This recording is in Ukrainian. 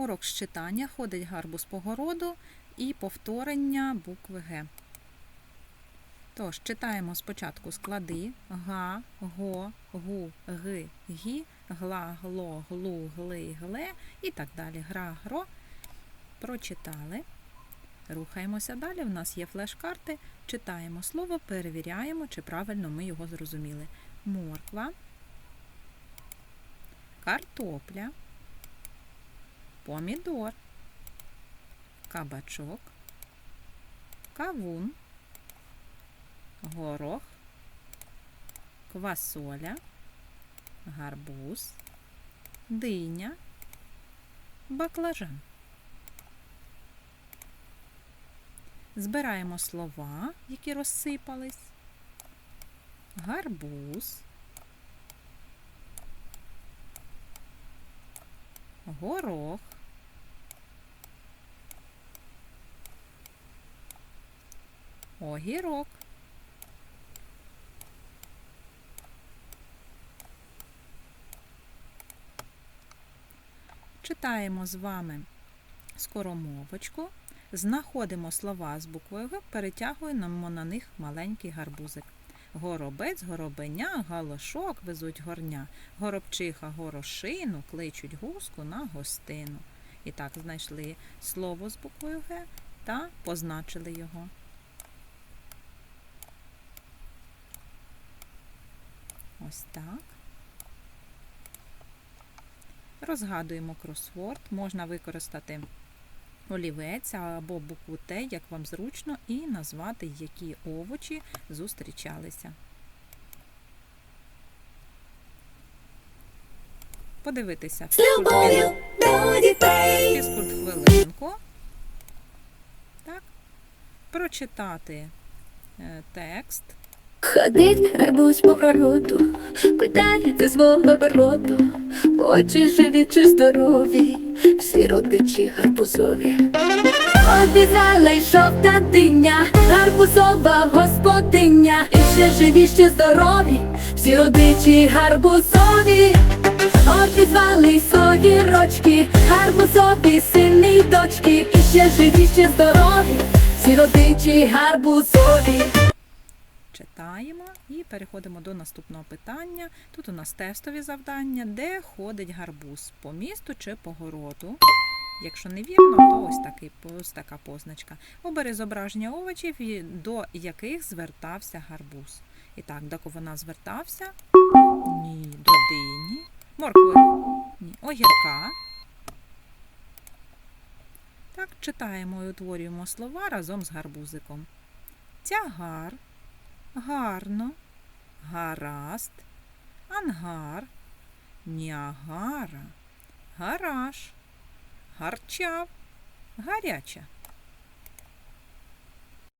Урок з читання ходить гарбуз по городу і повторення букви Г. Тож, читаємо спочатку склади га, го, гу, ги, гі, гла, гло, глу, гли, гле і так далі. Гра, гро. Прочитали. Рухаємося далі. У нас є флеш-карти. Читаємо слово, перевіряємо, чи правильно ми його зрозуміли. Морква, картопля, помідор, кабачок, кавун, горох, квасоля, гарбуз, диня, баклажан. Збираємо слова, які розсипались. Гарбуз, горох, огірок, Читаємо з вами скоромовочку, знаходимо слова з буквою Г, перетягуємо на них маленький гарбузик. Горобець, горобеня, галошок везуть горня, горобчиха горошину, кличуть гуску на гостину. І так знайшли слово з буквою Г та позначили його. Ось так. Розгадуємо кросворд. Можна використати олівець або букву Т, як вам зручно, і назвати, які овочі зустрічалися. Подивитися фізкульт хвилинку. Так. Прочитати е, текст. Ходить гарбуз по городу, питає ти свого бороду, очі живі чи здорові, всі родичі гарбузові. Обіцяла йшов та диня, гарбузова господиня, і ще живі, ще здорові, всі родичі гарбузові. Обізвали й свої рочки, гарбузові сини дочки, і ще живі, ще здорові, всі родичі гарбузові. Читаємо і переходимо до наступного питання. Тут у нас тестові завдання, де ходить гарбуз по місту чи по городу. Якщо не вірно, то ось, такий, ось така позначка. Обери зображення овочів, до яких звертався гарбуз. І так, до кого вона звертався? Ні, до дині. Моркви. Ні. Огірка. Так, читаємо і утворюємо слова разом з гарбузиком. Тягар гарно, гаразд, ангар, ніагара, гараж, гарчав, гаряча.